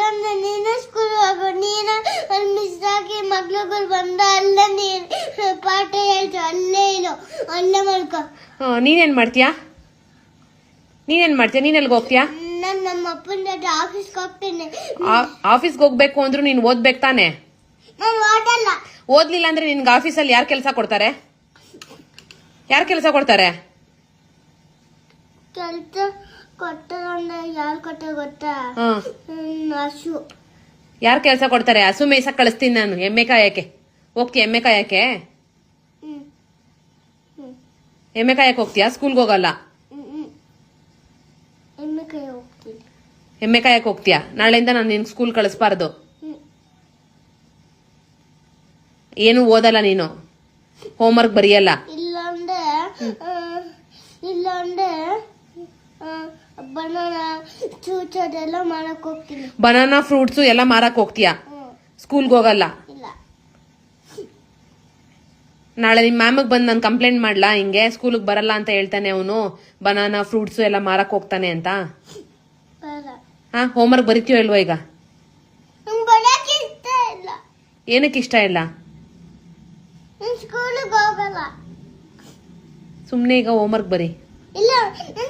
ಇಲ್ಲಾಂದ್ರೆ ನೀನು ಸ್ಕೂಲ್ ಹೋಗು ನೀನು ಅಲ್ಲಿ ಮಿಸ್ ಆಗಿ ಮಕ್ಳುಗಳು ಬಂದ ಅಲ್ಲೇ ನೀನು. ಪಾಠ ಹೇಳ್ತು ಅಲ್ಲೇ ಇರು ಅಲ್ಲೇ ಮಾಡ್ಕೊ ನೀನೇನು ಮಾಡ್ತೀಯಾ? ನೀನೇನು ಮಾಡ್ತೀಯ? ನೀನು ಅಲ್ಲಿಗೆ ಹೋಗ್ತೀಯಾ? ನಾನು ನಮ್ಮ ಅಪ್ಪನ ಜೊತೆ ಆಫೀಸ್ಗೆ ಹೋಗ್ತೀನಿ. ಆಫೀಸ್ಗೆ ಹೋಗ್ಬೇಕು ಅಂದ್ರೂ ನೀನು ಓದ್ಬೇಕು ತಾನೆ? ನಾನು ಓದಲ್ಲ. ಓದ್ಲಿಲ್ಲ ಅಂದ್ರೆ ನಿನ್ಗೆ ಆಫೀಸಲ್ಲಿ ಯಾರು ಕೆಲಸ ಕೊಡ್ತಾರೆ? ಯಾರು ಕೆಲಸ ಕೊಡ್ತಾರೆ? ಕೆಲಸ ಕೊಟ್ಟದಂದ್ರೆ ಯಾರು ಕೊಟ್ಟ ಗೊತ್ತಾ? ಹಾಂ. ಹ್ಮ್, ಹಸು. ಯಾರು ಕೆಲಸ ಕೊಡ್ತಾರೆ? ಹಸು ಮೇಯ್ಸಕ್ ಕಳಿಸ್ತೀನಿ ನಾನು. ಎಮ್ಮೆ ಕಾಯಕ್ಕೆ. ಹೋಗ್ತೀಯ ಎಮ್ಮೆ ಕಾಯಕ್ಕೆ? ಹ್ಮ್. ಹ್ಮ್. ಎಮ್ಮೆ ಕಾಯಕ್ಕೆ ಹೋಗ್ತೀಯಾ? ಸ್ಕೂಲ್ಗೆ ಹೋಗಲ್ಲ? ಹ್ಮ್ ಹ್ಮ್. ಎಮ್ಮೆ ಕೈ ಹೋಗ್ತೀನಿ. ಎಮ್ಮೆ ಕಾಯಕ್ಕೆ ಹೋಗ್ತೀಯಾ? ನಾಳೆಯಿಂದ ನಾನು ನಿನ್ ಸ್ಕೂಲ್ ಕಳಿಸ್ಬಾರ್ದು. ಹ್ಮ್. ಏನು ಓದಲ್ಲ ನೀನು? ಹೋಮ್ವರ್ಕ್ ಬರೆಯಲ್ಲ? ಇಲ್ಲಾಂದ್ರೆ ಇಲ್ಲ ಇಲ್ಲಾಂದ್ರೆ ಬನಾನ ಚೂಚೋದೆಲ್ಲ ಮಾಡಕ್ ಹೋಗ್ತೀನಿ. ಬನಾನಾ ಫ್ರೂಟ್ಸು ಎಲ್ಲ ಮಾರಕ್ ಹೋಗ್ತೀಯಾ? ಹ್ಮ್. ಸ್ಕೂಲ್ಗೆ ಹೋಗಲ್ಲ? ಇಲ್ಲ. ನಾಳೆ ನಿಮ್ಮ ಮ್ಯಾಮಿಗೆ ಬಂದು ನಾನು ಕಂಪ್ಲೇಂಟ್ ಮಾಡ್ಲಾ ಹಿಂಗೆ? ಸ್ಕೂಲಿಗೆ ಬರಲ್ಲ ಅಂತ ಹೇಳ್ತಾನೆ ಅವನು. ಬನಾನಾ ಫ್ರೂಟ್ಸು ಎಲ್ಲ ಮಾರಕ್ ಹೋಗ್ತಾನೆ ಅಂತ? ಬೇಡ ಹಾ ಹೋಮ್ವರ್ಕ್ ಬರಿತೀಯೋ ಇಲ್ವೋ ಈಗ? ನಂಗೆ ಬರೋಕೆ ಇಷ್ಟ ಇಲ್ಲ. ಏನಕ್ಕೆ ಇಷ್ಟ ಇಲ್ಲ? ನಾನು ಸ್ಕೂಲಿಗೆ ಹೋಗಲ್ಲ. ಸುಮ್ಮನೆ ಈಗ ಹೋಮ್ವರ್ಕ್ ಬರಿ. ಇಲ್ಲ ನಾನು